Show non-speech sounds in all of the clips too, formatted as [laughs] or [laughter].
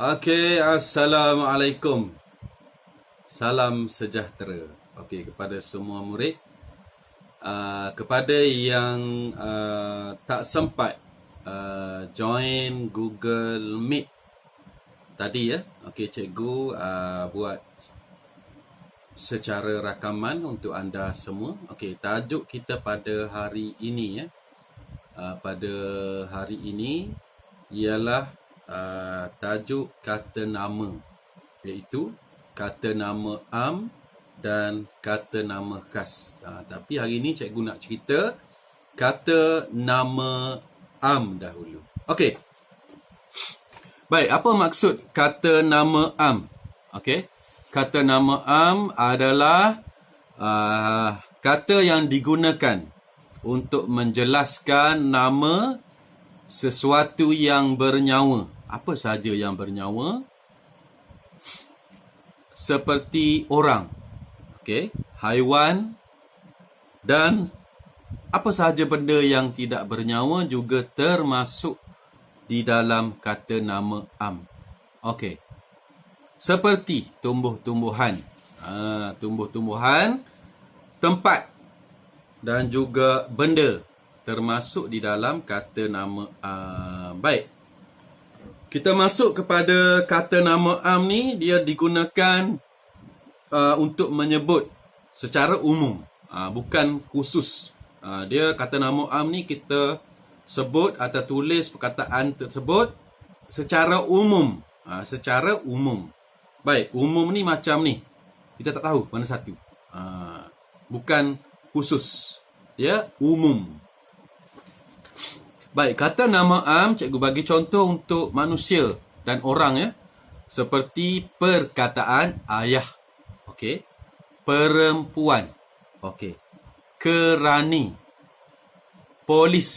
Okey, Assalamualaikum. Salam sejahtera. Okey, kepada semua murid. Uh, kepada yang uh, tak sempat uh, join Google Meet tadi ya. Okey, cikgu uh, buat secara rakaman untuk anda semua. Okey, tajuk kita pada hari ini ya. Uh, pada hari ini ialah uh, tajuk kata nama iaitu kata nama am dan kata nama khas. Uh, tapi hari ini cikgu nak cerita kata nama am dahulu. Okey. Baik, apa maksud kata nama am? Okey. Kata nama am adalah uh, kata yang digunakan untuk menjelaskan nama sesuatu yang bernyawa. Apa sahaja yang bernyawa? Seperti orang, okay, haiwan dan apa sahaja benda yang tidak bernyawa juga termasuk di dalam kata nama am. Okey. Seperti tumbuh-tumbuhan. Ha, tumbuh-tumbuhan, tempat dan juga benda termasuk di dalam kata nama am. Baik. Kita masuk kepada kata nama am ni dia digunakan uh, untuk menyebut secara umum, uh, bukan khusus. Uh, dia kata nama am ni kita sebut atau tulis perkataan tersebut secara umum, uh, secara umum. Baik, umum ni macam ni. Kita tak tahu mana satu. Uh, bukan khusus. Dia umum. Baik, kata nama am cikgu bagi contoh untuk manusia dan orang ya. Seperti perkataan ayah. Okey. Perempuan. Okey. Kerani. Polis.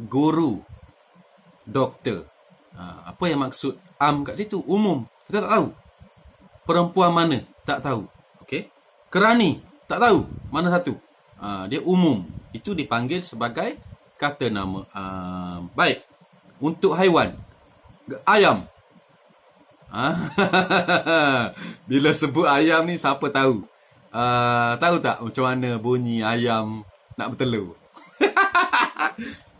Guru. Doktor. Ha, apa yang maksud am kat situ? Umum. Kita tak tahu. Perempuan mana? Tak tahu. Okey. Kerani. Tak tahu. Mana satu? Ha, dia umum. Itu dipanggil sebagai kata nama. Uh, baik. Untuk haiwan. Ayam. Uh, [laughs] bila sebut ayam ni siapa tahu? Uh, tahu tak macam mana bunyi ayam nak bertelur? [laughs]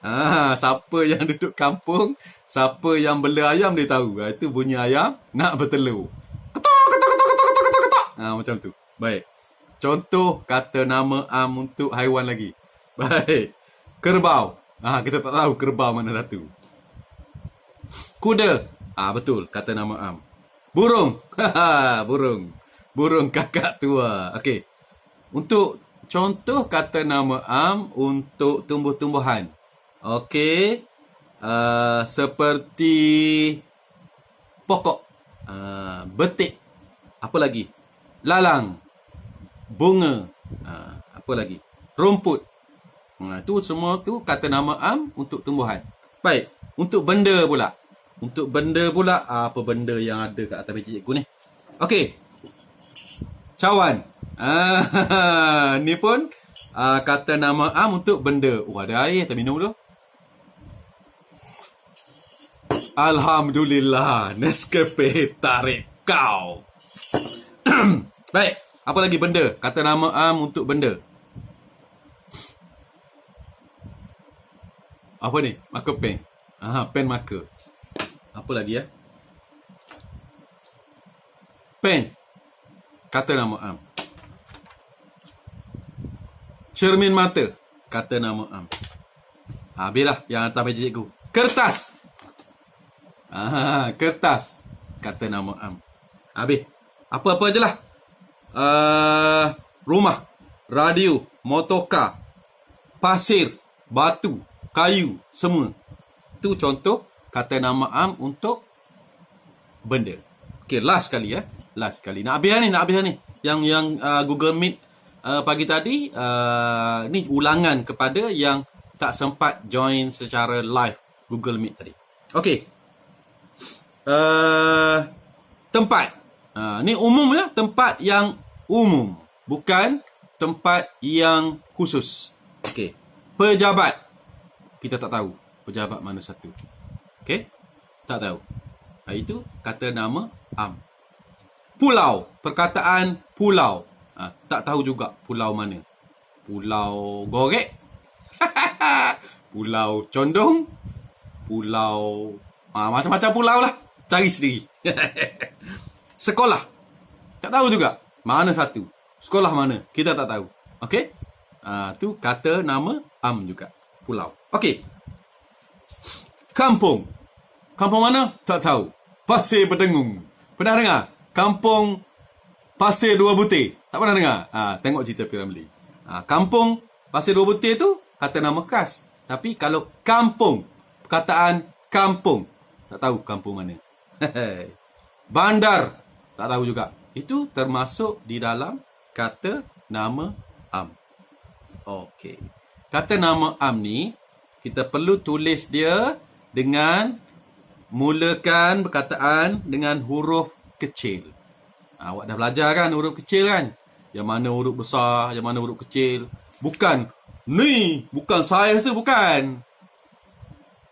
Ah, siapa yang duduk kampung, siapa yang bela ayam dia tahu. Ah, itu bunyi ayam nak bertelur. Ketok ketok ketok ketok ketok ketok. Ah, macam tu. Baik. Contoh kata nama am untuk haiwan lagi. [laughs] Baik. Kerbau. Ah kita tak tahu kerbau mana satu. Kuda. Ah betul kata nama am. Burung. [laughs] burung. Burung kakak tua. Okey. Untuk contoh kata nama am untuk tumbuh-tumbuhan. Okey. Uh, seperti pokok. Uh, betik. Apa lagi? Lalang bunga, ha, apa lagi? Rumput. Ha, itu semua tu kata nama am untuk tumbuhan. Baik, untuk benda pula. Untuk benda pula, apa benda yang ada kat atas meja cikgu ni? Okey. Cawan. Ah, [laughs] ni pun ah, kata nama am untuk benda. Oh, ada air, kita minum dulu. Alhamdulillah, [laughs] Nescafe tarik kau. [clears throat] Baik. Apa lagi benda? Kata nama am untuk benda. Apa ni? Marker pen. Aha, pen marker. Apa lagi ya? Pen. Kata nama am. Cermin mata. Kata nama am. Habislah yang atas meja cikgu. Kertas. Aha, kertas. Kata nama am. Habis. Apa-apa je lah uh, rumah, radio, motorkar, pasir, batu, kayu, semua. Itu contoh kata nama am untuk benda. Okey, last kali ya. Last kali. Nak habis ni, nak habis ni. Yang yang uh, Google Meet uh, pagi tadi uh, ni ulangan kepada yang tak sempat join secara live Google Meet tadi. Okey. Uh, tempat Ha, ni umum ya, tempat yang umum, bukan tempat yang khusus. Okey. Pejabat. Kita tak tahu pejabat mana satu. Okey? Tak tahu. Ha, itu kata nama am. Pulau. Perkataan pulau. Ha, tak tahu juga pulau mana. Pulau Gorek. [laughs] pulau Condong. Pulau... Ha, macam-macam pulau lah. Cari sendiri. [laughs] Sekolah. Tak tahu juga. Mana satu. Sekolah mana. Kita tak tahu. Okey? Ha, tu kata nama am juga. Pulau. Okey. Kampung. Kampung mana? Tak tahu. Pasir Berdengung. Pernah dengar? Kampung Pasir Dua Butir. Tak pernah dengar? Ha, tengok cerita Piramli. Ha, kampung Pasir Dua Butir tu kata nama khas. Tapi kalau kampung, perkataan kampung, tak tahu kampung mana. [laughs] Bandar, tak tahu juga. Itu termasuk di dalam kata nama am. Okey. Kata nama am ni, kita perlu tulis dia dengan mulakan perkataan dengan huruf kecil. Ha, awak dah belajar kan huruf kecil kan? Yang mana huruf besar, yang mana huruf kecil. Bukan ni, bukan saya rasa bukan.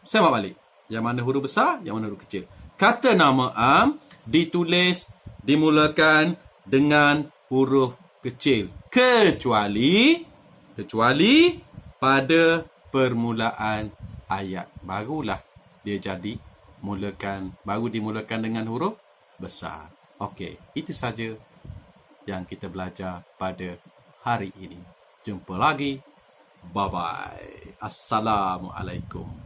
Saya balik. Yang mana huruf besar, yang mana huruf kecil. Kata nama am ditulis dimulakan dengan huruf kecil. Kecuali kecuali pada permulaan ayat. Barulah dia jadi mulakan baru dimulakan dengan huruf besar. Okey, itu saja yang kita belajar pada hari ini. Jumpa lagi. Bye bye. Assalamualaikum.